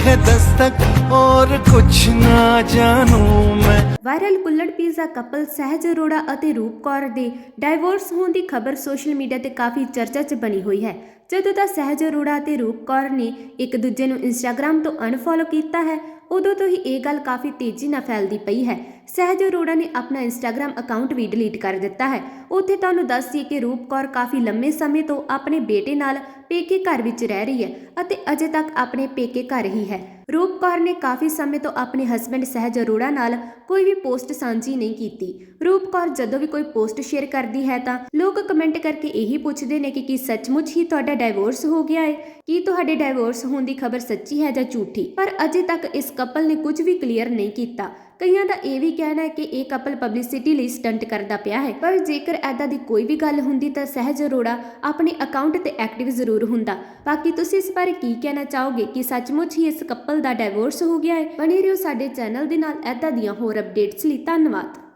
है दस्तक और कुछ ना जानू मैं ਵਾਇਰਲ ਕੁੱਲੜ ਪੀਜ਼ਾ ਕਪਲ ਸਹਿਜ ਅਰੋੜਾ ਅਤੇ ਰੂਪ ਕੌਰ ਦੇ ਡਾਈਵੋਰਸ ਹੋਣ ਦੀ ਖਬਰ ਸੋਸ਼ਲ ਮੀਡੀਆ ਤੇ ਕਾਫੀ ਚਰਚਾ 'ਚ ਬਣੀ ਹੋਈ ਹੈ ਜਦੋਂ ਤਾਂ ਸਹਿਜ ਅਰੋੜਾ ਅਤੇ ਰੂਪ ਕੌਰ ਨੇ ਇੱਕ ਦੂਜੇ ਨੂੰ ਇੰਸਟਾਗ੍ਰam ਤੋਂ ਅਨਫੋਲੋ ਕੀਤਾ ਹੈ ਉਦੋਂ ਤੋਂ ਹੀ ਇਹ ਗੱਲ ਕਾਫੀ ਤੇਜ਼ੀ ਨਾਲ ਫੈਲਦੀ ਪਈ ਹੈ। ਸਹਿਜ ਅਰੋੜਾ ਨੇ ਆਪਣਾ ਇੰਸਟਾਗ੍ਰam ਅਕਾਊਂਟ ਵੀ ਡਿਲੀਟ ਕਰ ਦਿੱਤਾ ਹੈ। ਉੱਥੇ ਤੁਹਾਨੂੰ ਦੱਸ ਦਈਏ ਕਿ ਰੂਪ ਕੌਰ ਕਾਫੀ ਲੰਮੇ ਸਮੇਂ ਤੋਂ ਆਪਣੇ ਬੇਟੇ ਨਾਲ ਪੇਕੇ ਘਰ ਵਿੱਚ ਰਹਿ ਰਹੀ ਹੈ ਅਤੇ ਅਜੇ ਤੱਕ ਆਪਣੇ ਪੇਕੇ ਘਰ ਹੀ ਹੈ। ਰੂਪ ਕੌਰ ਨੇ ਕਾਫੀ ਸਮੇਂ ਤੋਂ ਆਪਣੇ ਹਸਬੰਡ ਸਹਿਜ ਅਰੋੜਾ ਨਾਲ ਕੋਈ ਵੀ ਪੋਸਟ ਸਾਂਝੀ ਨਹੀਂ ਕੀਤੀ। ਰੂਪ ਕੌਰ ਜਦੋਂ ਵੀ ਕੋਈ ਪੋਸਟ ਸ਼ੇਅਰ ਕਰਦੀ ਹੈ ਤਾਂ ਲੋਕ ਕਮੈਂਟ ਕਰਕੇ ਇਹੀ ਪੁੱਛਦੇ ਨੇ ਕਿ ਕੀ ਸੱਚਮੁੱਚ ਹੀ ਤੁਹਾਡਾ ਡਾਈਵੋਰਸ ਹੋ ਗਿਆ ਹੈ ਕੀ ਤੁਹਾਡੇ ਡਾਈਵੋਰਸ ਹੋਣ ਦੀ ਖਬਰ ਸੱਚੀ ਹੈ ਜਾਂ ਝੂਠੀ? ਪਰ ਅਜੇ ਤੱਕ ਇਸ ਕਪਲ ਨੇ ਕੁਝ ਵੀ ਕਲੀਅਰ ਨਹੀਂ ਕੀਤਾ। ਕਈਆਂ ਦਾ ਇਹ ਵੀ ਕਹਿਣਾ ਹੈ ਕਿ ਇਹ ਕਪਲ ਪਬਲਿਸਿਟੀ ਲਈ ਸਟੰਟ ਕਰਦਾ ਪਿਆ ਹੈ। ਪਰ ਜੇਕਰ ਐਦਾਂ ਦੀ ਕੋਈ ਵੀ ਗੱਲ ਹੁੰਦੀ ਤਾਂ ਸਹਿਜ ਅਰੋੜਾ ਆਪਣੇ ਅਕਾਊਂਟ ਤੇ ਐਕਟਿਵ ਜ਼ਰੂਰ ਹੁੰਦਾ। ਬਾਕੀ ਤੁਸੀਂ ਇਸ ਬਾਰੇ ਕੀ ਕਹਿਣਾ ਚਾਹੋਗੇ? ਕਿ ਸੱਚਮੁੱਚ ਹੀ ਇਸ ਕਪਲ ਦਾ ਡਾਈਵੋਰਸ ਹੋ ਗਿਆ ਹੈ? ਬਣੇ ਰਹੋ ਸਾਡੇ ਚੈਨਲ ਦੇ ਨਾਲ ਐਦਾਂ ਦੀਆਂ ਹੋਰ ਅਪਡੇਟਸ ਲਈ। ਧੰਨਵਾਦ।